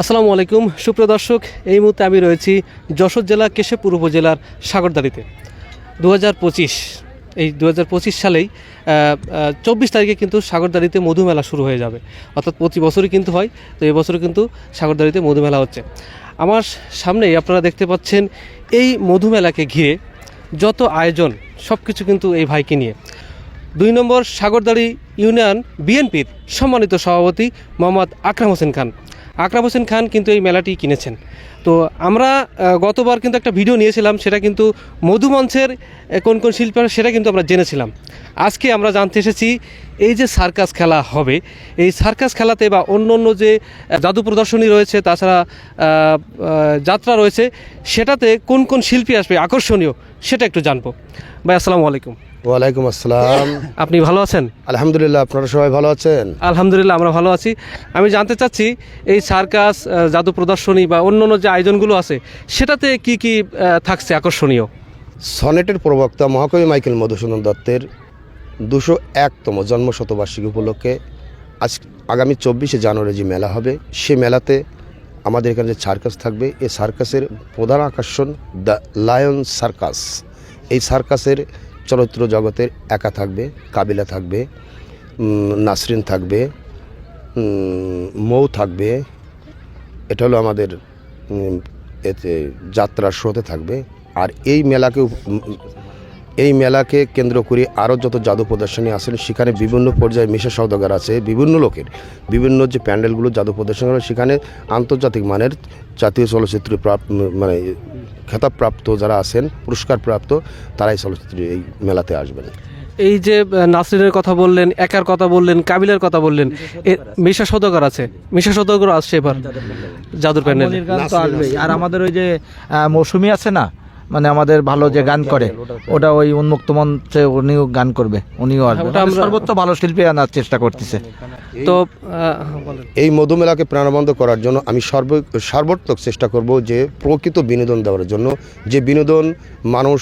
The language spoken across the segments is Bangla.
আসসালামু আলাইকুম। সুপ্রিয় দর্শক, এই মুহূর্তে আমি রয়েছি যশোর জেলা, কেশবপুর উপজেলার সাগরদাড়িতে। দু এই দু হাজার পঁচিশ সালেই চব্বিশ তারিখে কিন্তু সাগরদারিতে মধুমেলা শুরু হয়ে যাবে। অর্থাৎ প্রতি বছরই কিন্তু হয়, তো এবছরও কিন্তু সাগরদারিতে মধুমেলা হচ্ছে। আমার সামনেই আপনারা দেখতে পাচ্ছেন, এই মধুমেলাকে ঘিরে যত আয়োজন সব কিছু কিন্তু এই ভাইকে নিয়ে। দুই নম্বর সাগরদাড়ি ইউনিয়ন বিএনপির সম্মানিত সভাপতি মোহাম্মদ আকরাম হোসেন খান। আকরাম হোসেন খান কিন্তু এই মেলাটি কিনেছেন। তো আমরা গতবার কিন্তু একটা ভিডিও নিয়েছিলাম, সেটা কিন্তু মধুমঞ্চের কোন কোন শিল্পী সেটা কিন্তু আমরা জেনেছিলাম। আজকে আমরা জানতে এসেছি, এই যে সার্কাস খেলা হবে, এই সার্কাস খেলাতে বা অন্য অন্য যে জাদু প্রদর্শনী রয়েছে, তাছাড়া যাত্রা রয়েছে, সেটাতে কোন কোন শিল্পী আসবে আকর্ষণীয়, সেটা একটু জানব। ভাই, আসসালামু আলাইকুম। ওয়ালাইকুম আসসালাম। আপনি ভালো আছেন? আলহামদুলিল্লাহ আপনারা সবাই ভালো আছেন? আলহামদুলিল্লাহ আমরা ভালো আছি। আমি জানতে চাচ্ছি এই সার্কাস জাদু প্রদর্শনী বা অন্য অন্য যে আয়োজনগুলো আছে সেটাতে কি কি থাকছে আকর্ষণীয়? সনেটের প্রবক্তা মহাকবি মাইকেল মধুসূদন দত্তের দুশো একতম জন্মশতবার্ষিকী উপলক্ষে আজ আগামী চব্বিশে জানুয়ারি যে মেলা হবে সে মেলাতে আমাদের এখানে যে সার্কাস থাকবে এই সার্কাসের প্রধান আকর্ষণ দ্য লায়ন সার্কাস। এই সার্কাসের চলচ্চিত্র জগতের একা থাকবে, কাবিলা থাকবে নাসরিন থাকবে মৌ থাকবে। এটা হলো আমাদের এতে যাত্রার শোতে থাকবে। আর এই মেলাকে এই মেলাকে কেন্দ্র করে আরও যত জাদু প্রদর্শনী আসেন সেখানে বিভিন্ন পর্যায়ে মিশা সৌদাগার আছে বিভিন্ন লোকের। বিভিন্ন যে প্যান্ডেলগুলো জাদু প্রদর্শনী হয় সেখানে আন্তর্জাতিক মানের জাতীয় চলচ্চিত্র প্রাপ্ত মানে খেতাবপ্রাপ্ত যারা আছেন পুরস্কার প্রাপ্ত তারাই চলচ্চিত্র এই মেলাতে আসবেন। এই যে নাসরিনের কথা বললেন একার কথা বললেন কাবিলার কথা বললেন এ- মিশা সদগর আছে মিশা সদগর আসছে এবার জাদুর প্যান্ডেল। আর আমাদের ওই যে মৌসুমী আছে না মানে আমাদের ভালো যে গান করে ওটা ওই উন্মুক্ত মঞ্চে উনিও গান করবে উনিও আসবে। সর্বোচ্চ ভালো শিল্পী আনার চেষ্টা করতেছে। তো এই মধুমেলাকে প্রাণবন্ধ করার জন্য আমি সর্ব সর্বাত্মক চেষ্টা করব যে প্রকৃত বিনোদন দেওয়ার জন্য। যে বিনোদন মানুষ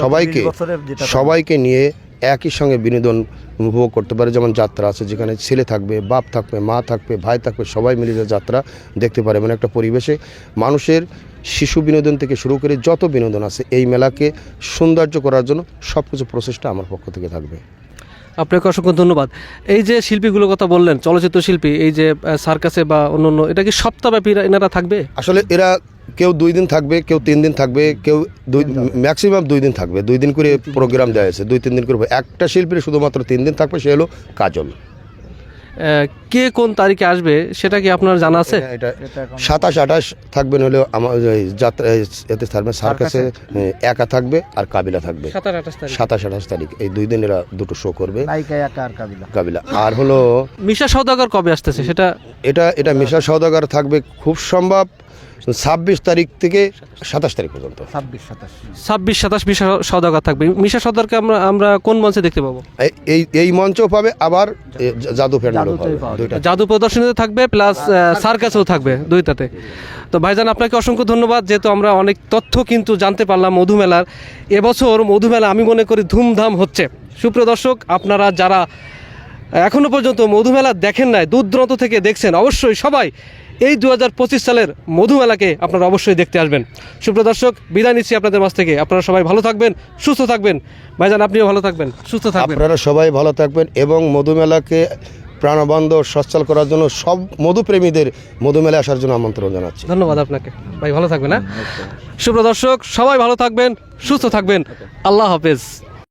সবাইকে সবাইকে নিয়ে একই সঙ্গে বিনোদন উপভোগ করতে পারে যেমন যাত্রা আছে যেখানে ছেলে থাকবে বাপ থাকবে মা থাকবে ভাই থাকবে সবাই মিলে যে যাত্রা দেখতে পারে মানে একটা পরিবেশে। মানুষের শিশু বিনোদন থেকে শুরু করে যত বিনোদন আছে এই মেলাকে সৌন্দর্য করার জন্য সব কিছু প্রচেষ্টা আমার পক্ষ থেকে থাকবে। আপনাকে অসংখ্য ধন্যবাদ। এই যে শিল্পীগুলোর কথা বললেন চলচ্চিত্র শিল্পী এই যে সার্কাসে বা অন্য অন্য এটা কি সপ্তাহব্যাপী এনারা থাকবে? আসলে এরা কেউ দুই দিন থাকবে কেউ তিন দিন থাকবে কেউ দুই ম্যাক্সিমাম দুই দিন থাকবে। দুই দিন করে প্রোগ্রাম দেওয়া হয়েছে দুই তিন দিন করে। একটা শিল্পীর শুধুমাত্র তিন দিন থাকবে সে হলো কাজল। কে কোন তারিখে আসবে সেটা কি আপনার জানা আছে? এটা সাতাশ আঠাশ থাকবেন হলেও আমার যাত্রা এতে থাকবে সার্কাসে একা থাকবে আর কাবিলা থাকবে। সাতাশ আঠাশ তারিখ। এই দুই দিন এরা দুটো শো করবে। কাবিলা। কাবিলা। আর হলো মিশা সৌদাগর কবে আসতেছে সেটা এটা এটা মিশা সওদাগর থাকবে খুব সম্ভব। ছাব্বিশ তারিখ থেকে সাতাশ তারিখ পর্যন্ত। ছাব্বিশ সাতাশ। ছাব্বিশ সাতাশ মিশা সৌদাগর থাকবে। মিশা সৌদাগরকে আমরা আমরা কোন মঞ্চে দেখতে পাবো? এই- এই এই মঞ্চও পাবে আবার জাদু প্যান্ডেলও পাবে। জাদু প্রদর্শনীতে থাকবে প্লাস সার্কাসেও থাকবে দুইটাতে। তো ভাইজান আপনাকে অসংখ্য ধন্যবাদ যেহেতু আমরা অনেক তথ্য কিন্তু জানতে পারলাম মধুমেলার। এবছর মধুমেলা আমি মনে করি ধুমধাম হচ্ছে। সুপ্রিয় দর্শক আপনারা যারা এখনও পর্যন্ত মধুমেলা দেখেন নাই দূর দূরান্ত থেকে দেখছেন অবশ্যই সবাই এই দু হাজার পঁচিশ সালের মধুমেলাকে আপনারা অবশ্যই দেখতে আসবেন। সুপ্রিয় দর্শক বিদায় নিচ্ছি আপনাদের মাছ থেকে। আপনারা সবাই ভালো থাকবেন সুস্থ থাকবেন। ভাইজান আপনিও ভালো থাকবেন সুস্থ থাকবেন। আপনারা সবাই ভালো থাকবেন এবং মধুমেলাকে প্রাণবন্ধ সচ্ছল করার জন্য সব মধুপ্রেমীদের মধুমেলা আসার জন্য আমন্ত্রণ জানাচ্ছি। ধন্যবাদ আপনাকে। ভাই ভালো থাকবেন হ্যাঁ? সুপ্রিয় দর্শক সবাই ভালো থাকবেন সুস্থ থাকবেন। আল্লাহ হাফেজ।